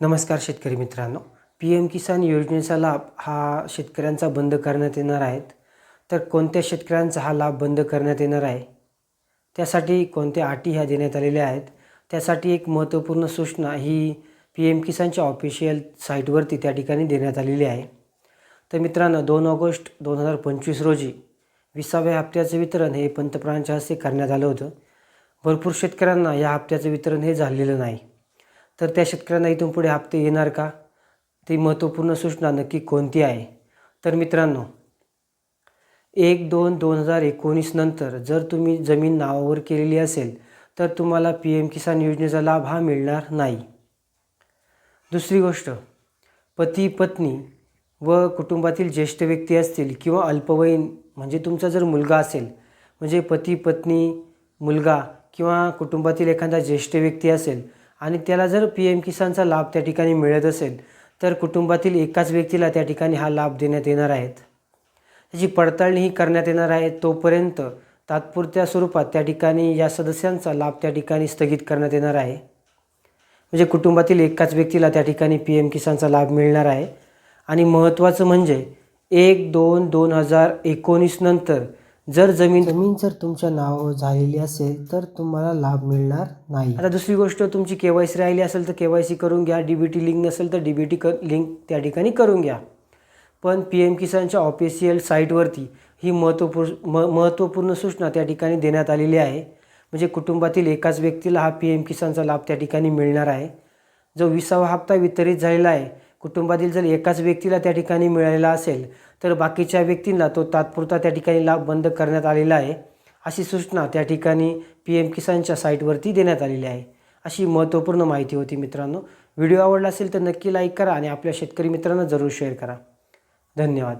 नमस्कार शेतकरी मित्रांनो. पी एम किसान योजनेचा लाभ हा शेतकऱ्यांचा बंद करण्यात येणार आहेत तर कोणत्या शेतकऱ्यांचा हा लाभ बंद करण्यात येणार आहे? त्यासाठी कोणत्या अटी ह्या देण्यात आलेल्या आहेत? त्यासाठी एक महत्त्वपूर्ण सूचना ही पी एम किसानच्या ऑफिशियल साईटवरती त्या ठिकाणी देण्यात आलेली आहे. तर मित्रांनो दोन ऑगस्ट दोन हजार पंचवीस रोजी विसाव्या हप्त्याचं वितरण हे पंतप्रधानांच्या हस्ते करण्यात आलं होतं. भरपूर शेतकऱ्यांना या हप्त्याचं वितरण हे झालेलं नाही. तर त्या शेतकऱ्यांना इथून पुढे हप्ते येणार का? ती महत्त्वपूर्ण सूचना नक्की कोणती आहे? तर मित्रांनो एक दोन दोन हजार एकोणीस नंतर जर तुम्ही जमीन नावावर केलेली असेल तर तुम्हाला पी एम किसान योजनेचा लाभ हा मिळणार नाही. दुसरी गोष्ट पती पत्नी व कुटुंबातील ज्येष्ठ व्यक्ती असतील किंवा अल्पवयीन म्हणजे तुमचा जर मुलगा असेल म्हणजे पती पत्नी मुलगा किंवा कुटुंबातील एखादा ज्येष्ठ व्यक्ती असेल आणि त्याला जर पी एम किसानचा लाभ त्या ठिकाणी मिळत असेल तर कुटुंबातील एकाच व्यक्तीला त्या ठिकाणी हा लाभ देण्यात येणार आहेत. त्याची पडताळणी ही करण्यात येणार आहे. तोपर्यंत तात्पुरत्या स्वरूपात त्या ठिकाणी या सदस्यांचा लाभ त्या ठिकाणी स्थगित करण्यात येणार आहे. म्हणजे कुटुंबातील एकाच व्यक्तीला त्या ठिकाणी पी एम किसानचा लाभ मिळणार आहे. आणि महत्त्वाचं म्हणजे एक दोन दोन हजार एकोणीस नंतर जर जमीन जमीन जर तुमच्या नावावर झालेली असेल तर तुम्हाला लाभ मिळणार नाही. आता दुसरी गोष्ट तुमची के वाय सी राहिली असेल तर के वाय सी करून घ्या. डी बी टी लिंक नसेल तर डी बी टी क लिंक त्या ठिकाणी करून घ्या. पण पी एम किसानच्या ऑफिशियल साईटवरती ही महत्त्वपूर्ण म महत्त्वपूर्ण सूचना त्या ठिकाणी देण्यात आलेली आहे. म्हणजे कुटुंबातील एकाच व्यक्तीला हा पी एम किसानचा लाभ त्या ठिकाणी मिळणार आहे. जो विसावा हप्ता वितरित झालेला आहे कुटुंबातील जर एकाच व्यक्तीला त्या ठिकाणी मिळालेला असेल तर बाकीच्या व्यक्तींना तो तात्पुरता त्या ठिकाणी लाभ बंद करण्यात आलेला आहे अशी सूचना त्या ठिकाणी पी एम किसानच्या साईटवरती देण्यात आलेली आहे. अशी महत्त्वपूर्ण माहिती होती मित्रांनो. व्हिडिओ आवडला असेल तर नक्की लाईक करा आणि आपल्या शेतकरी मित्रांना जरूर शेअर करा. धन्यवाद.